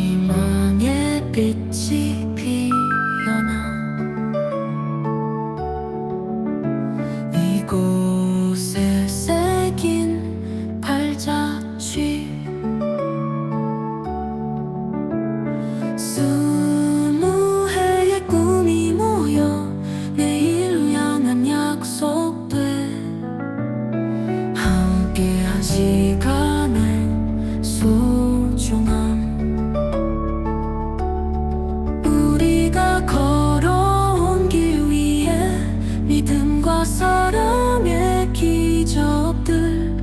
희망의 빛이 피어나 이곳에 새긴 발자취. 믿음과 사랑의 기적들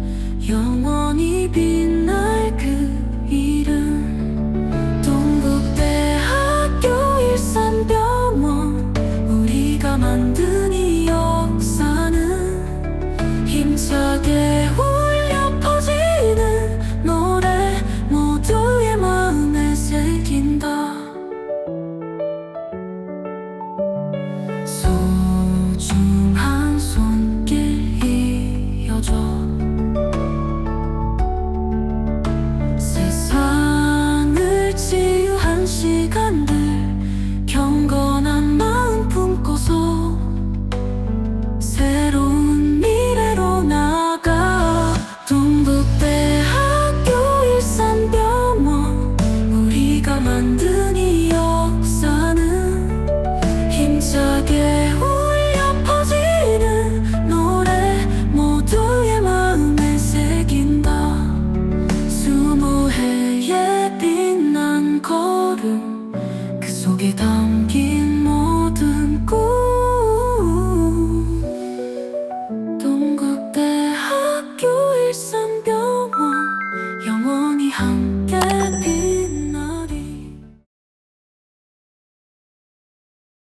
거기 담긴 모든 꿈. 동국대 학교 일산병원. 영원히 함께